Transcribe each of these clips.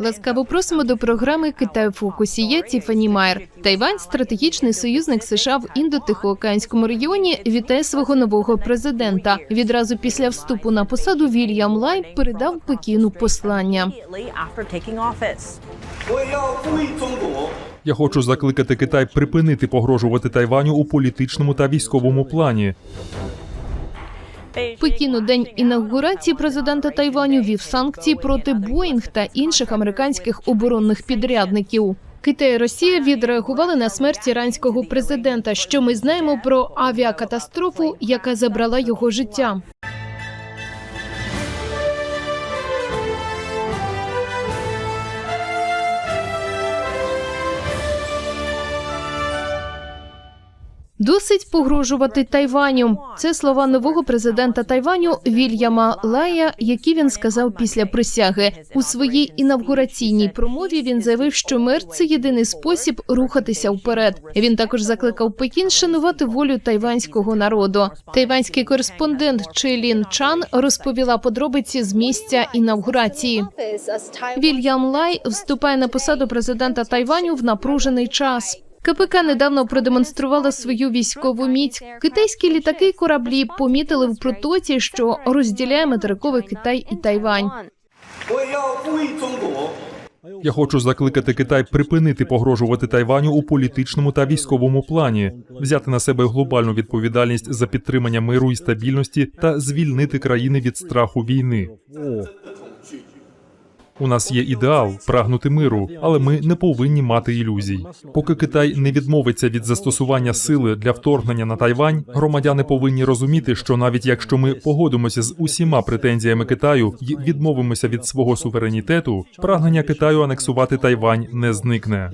Ласкаво просимо до програми Китай у фокусі. Я Тіфані Майер. Тайвань, стратегічний союзник США в індотихоокеанському регіоні, вітає свого нового президента. Відразу після вступу на посаду Вільям Лай передав Пекіну послання. Я хочу закликати Китай припинити погрожувати Тайваню у політичному та військовому плані. Пекін у день інаугурації президента Тайваню вів санкції проти Боїнг та інших американських оборонних підрядників. Китай і Росія відреагували на смерть іранського президента. Що ми знаємо про авіакатастрофу, яка забрала його життя? Досить погрожувати Тайваню. Це слова нового президента Тайваню Вільяма Лая, які він сказав після присяги. У своїй інавгураційній промові він заявив, що мир це єдиний спосіб рухатися вперед. Він також закликав Пекін шанувати волю тайванського народу. Тайванський кореспондент Чейлін Чан розповіла подробиці з місця інавгурації. Вільям Лай вступає на посаду президента Тайваню в напружений час. КПК недавно продемонструвала свою військову міць. Китайські літаки і кораблі помітили в протоці, що розділяє материковий Китай і Тайвань. Я хочу закликати Китай припинити погрожувати Тайваню у політичному та військовому плані, взяти на себе глобальну відповідальність за підтримання миру і стабільності та звільнити країни від страху війни. У нас є ідеал прагнути миру, але ми не повинні мати ілюзій. Поки Китай не відмовиться від застосування сили для вторгнення на Тайвань, громадяни повинні розуміти, що навіть якщо ми погодимося з усіма претензіями Китаю і відмовимося від свого суверенітету, прагнення Китаю анексувати Тайвань не зникне.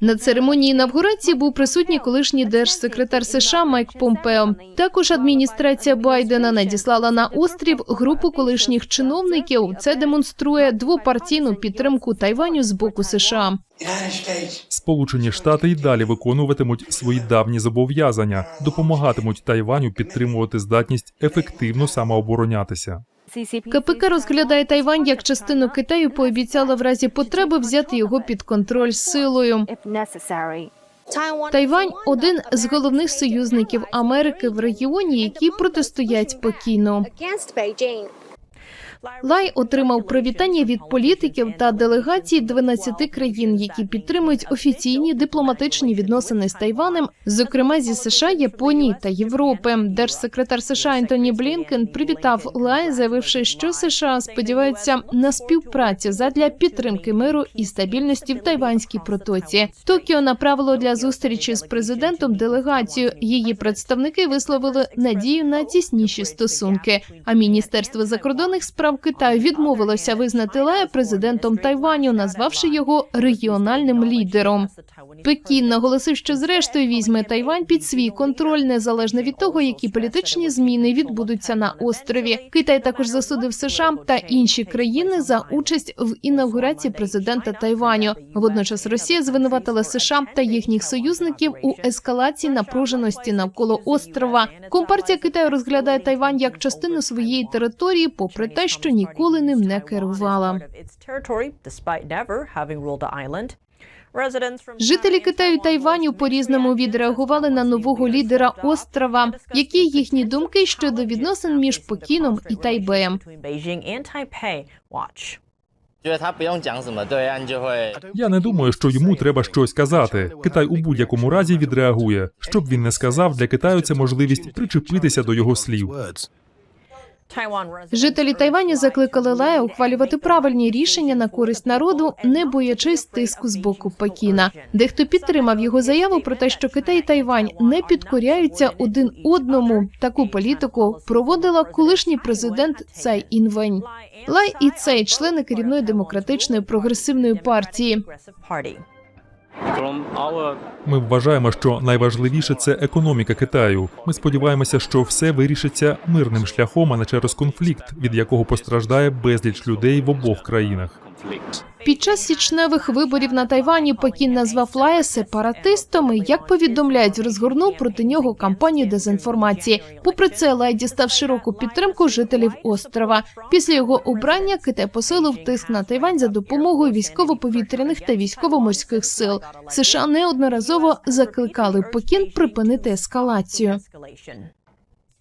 На церемонії інавгурації був присутній колишній держсекретар США Майк Помпео. Також адміністрація Байдена надіслала на острів групу колишніх чиновників. Це демонструє двопартійну підтримку Тайваню з боку США. Сполучені Штати й далі виконуватимуть свої давні зобов'язання, допомагатимуть Тайваню підтримувати здатність ефективно самооборонятися. КПК розглядає Тайвань як частину Китаю. Пообіцяла в разі потреби взяти його під контроль силою. Тайвань один з головних союзників Америки в регіоні, які протистоять Пекіну. Лай отримав привітання від політиків та делегацій 12 країн, які підтримують офіційні дипломатичні відносини з Тайванем, зокрема зі США, Японії та Європи. Держсекретар США Ентоні Блінкен привітав Лай, заявивши, що США сподіваються на співпрацю задля підтримки миру і стабільності в Тайванській протоці. Токіо направило для зустрічі з президентом делегацію. Її представники висловили надію на тісніші стосунки. А міністерство закордонних справ Китаю відмовилося визнати Лая президентом Тайваню, назвавши його регіональним лідером. Пекін наголосив, що зрештою візьме Тайвань під свій контроль, незалежно від того, які політичні зміни відбудуться на острові. Китай також засудив США та інші країни за участь в інавгурації президента Тайваню. Водночас Росія звинуватила США та їхніх союзників у ескалації напруженості навколо острова. Компартія Китаю розглядає Тайвань як частину своєї території, попри те, що ніколи ним не керувала. Жителі Китаю Тайваню по різному відреагували на нового лідера острова. Які їхні думки щодо відносин між Пекіном і Тайбеєм? Я не думаю, що йому треба щось казати. Китай у будь-якому разі відреагує. Щоб він не сказав, для Китаю це можливість причепитися до його слів. Жителі Тайваню закликали Лая ухвалювати правильні рішення на користь народу, не боячись тиску з боку Пекіна. Дехто підтримав його заяву про те, що Китай і Тайвань не підкоряються один одному. Таку політику проводила колишній президент Цай Інвень. Лай і Цей – члени керівної демократичної прогресивної партії. Ми вважаємо, що найважливіше це економіка Китаю. Ми сподіваємося, що все вирішиться мирним шляхом, а не через конфлікт, від якого постраждає безліч людей в обох країнах. Під час січневих виборів на Тайвані Пекін назвав Лая сепаратистом і, як повідомляють, розгорнув проти нього кампанію дезінформації. Попри це, Лай дістав широку підтримку жителів острова. Після його обрання Китай посилив тиск на Тайвань за допомогою військово-повітряних та військово-морських сил. США неодноразово закликали Пекін припинити ескалацію.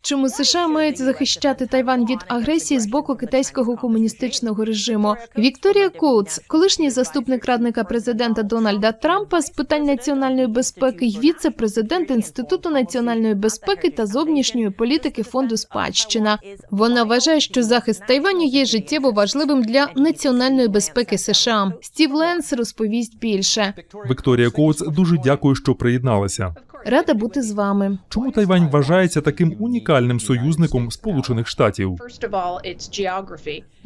Чому США мають захищати Тайвань від агресії з боку китайського комуністичного режиму? Вікторія Коутс, колишній заступник радника президента Дональда Трампа з питань національної безпеки й віце-президент Інституту національної безпеки та зовнішньої політики фонду спадщина. Вона вважає, що захист Тайваню є життєво важливим для національної безпеки США. Стів Ленс розповість більше. Вікторія Коуц дуже дякую, що приєдналася. Рада бути з вами. Чому Тайвань вважається таким унікальним союзником Сполучених Штатів?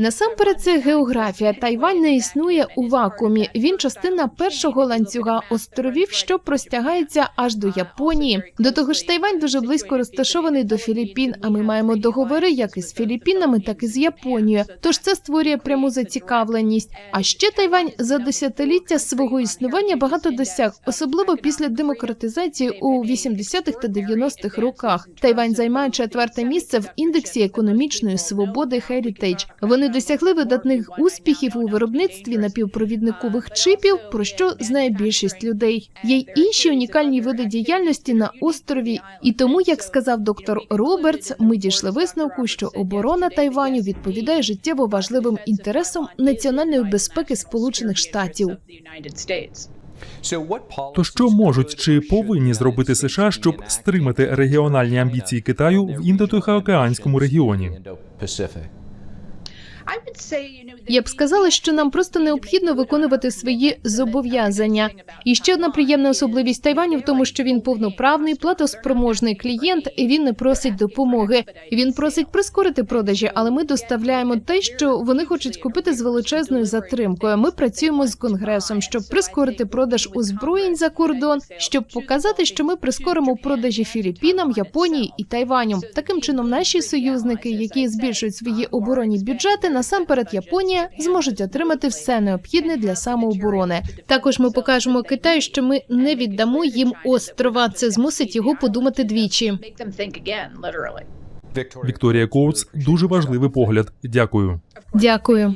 Насамперед, це географія. Тайвань не існує у вакуумі. Він частина першого ланцюга островів, що простягається аж до Японії. До того ж, Тайвань дуже близько розташований до Філіппін. А ми маємо договори як із Філіппінами, так і з Японією. Тож це створює пряму зацікавленість. А ще Тайвань за десятиліття свого існування багато досяг, особливо після демократизації у 80-х та 90-х роках. Тайвань займає четверте місце в індексі економічної свободи Heritage. Вони досягли видатних успіхів у виробництві напівпровідникових чипів, про що знає більшість людей. Є й інші унікальні види діяльності на острові. І тому, як сказав доктор Робертс, ми дійшли висновку, що оборона Тайваню відповідає життєво важливим інтересам національної безпеки Сполучених Штатів. То що можуть чи повинні зробити США, щоб стримати регіональні амбіції Китаю в індотихоокеанському регіоні? Я б сказала, що нам просто необхідно виконувати свої зобов'язання. І ще одна приємна особливість Тайваню в тому, що він повноправний, платоспроможний клієнт, і він не просить допомоги. Він просить прискорити продажі, але ми доставляємо те, що вони хочуть купити з величезною затримкою. Ми працюємо з конгресом, щоб прискорити продаж озброєнь за кордон, щоб показати, що ми прискоримо продажі Філіппінам, Японії і Тайваню. Таким чином, наші союзники, які збільшують свої оборонні бюджети, насамперед Японія, зможуть отримати все необхідне для самооборони. Також ми покажемо Китаю, що ми не віддамо їм острова. Це змусить його подумати двічі. Вікторія Коуц дуже важливий погляд. Дякую. Дякую.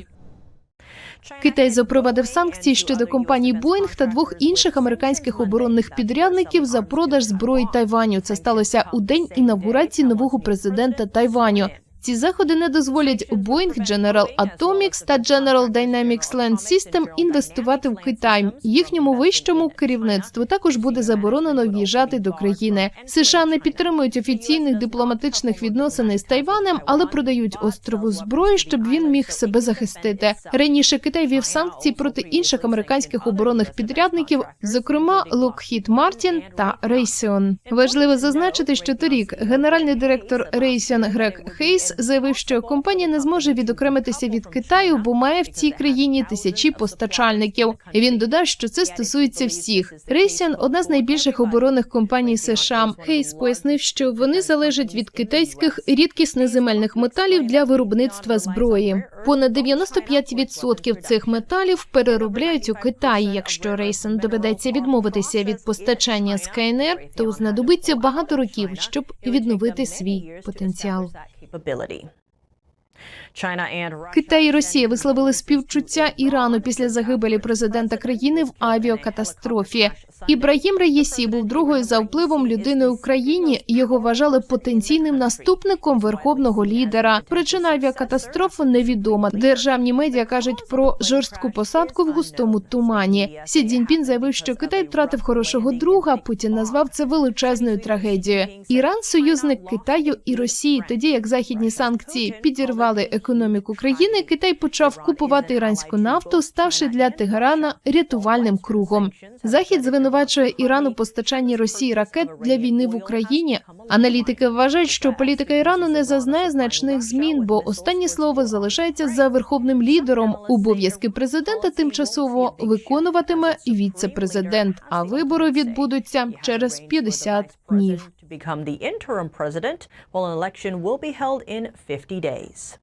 Китай запровадив санкції щодо компаній Boeing та двох інших американських оборонних підрядників за продаж зброї Тайваню. Це сталося у день інавгурації нового президента Тайваню. Ці заходи не дозволять Boeing, General Atomics та General Dynamics Land System інвестувати в Китай. Їхньому вищому керівництву також буде заборонено в'їжджати до країни. США не підтримують офіційних дипломатичних відносин із Тайванем, але продають острову зброю, щоб він міг себе захистити. Раніше Китай вів санкції проти інших американських оборонних підрядників, зокрема Lockheed Martin та Raytheon. Важливо зазначити, що торік генеральний директор Raytheon Грег Хейс заявив, що компанія не зможе відокремитися від Китаю, бо має в цій країні тисячі постачальників. Він додав, що це стосується всіх. Raytheon – одна з найбільших оборонних компаній США. Хейс пояснив, що вони залежать від китайських рідкісних земельних металів для виробництва зброї. Понад 95% цих металів переробляють у Китаї. Якщо Raytheon доведеться відмовитися від постачання з КНР, то знадобиться багато років, щоб відновити свій потенціал. capability. Китай і Росія висловили співчуття Ірану після загибелі президента країни в авіакатастрофі. Ібрагім Раєсі був другою за впливом людиною в країні. Його вважали потенційним наступником верховного лідера. Причина авіакатастрофи невідома. Державні медіа кажуть про жорстку посадку в густому тумані. Сі Цзіньпін заявив, що Китай втратив хорошого друга. Путін назвав це величезною трагедією. Іран союзник Китаю і Росії. Тоді як західні санкції підірвали економіку країни, Китай почав купувати іранську нафту, ставши для Тегерана рятувальним кругом. Захід звинувачує Іран у постачанні Росії ракет для війни в Україні. Аналітики вважають, що політика Ірану не зазнає значних змін, бо останнє слово залишається за верховним лідером. Обов'язки президента тимчасово виконуватиме віце-президент, а вибори відбудуться через 50 днів. Become the interim president, while an election will be held in 50 days.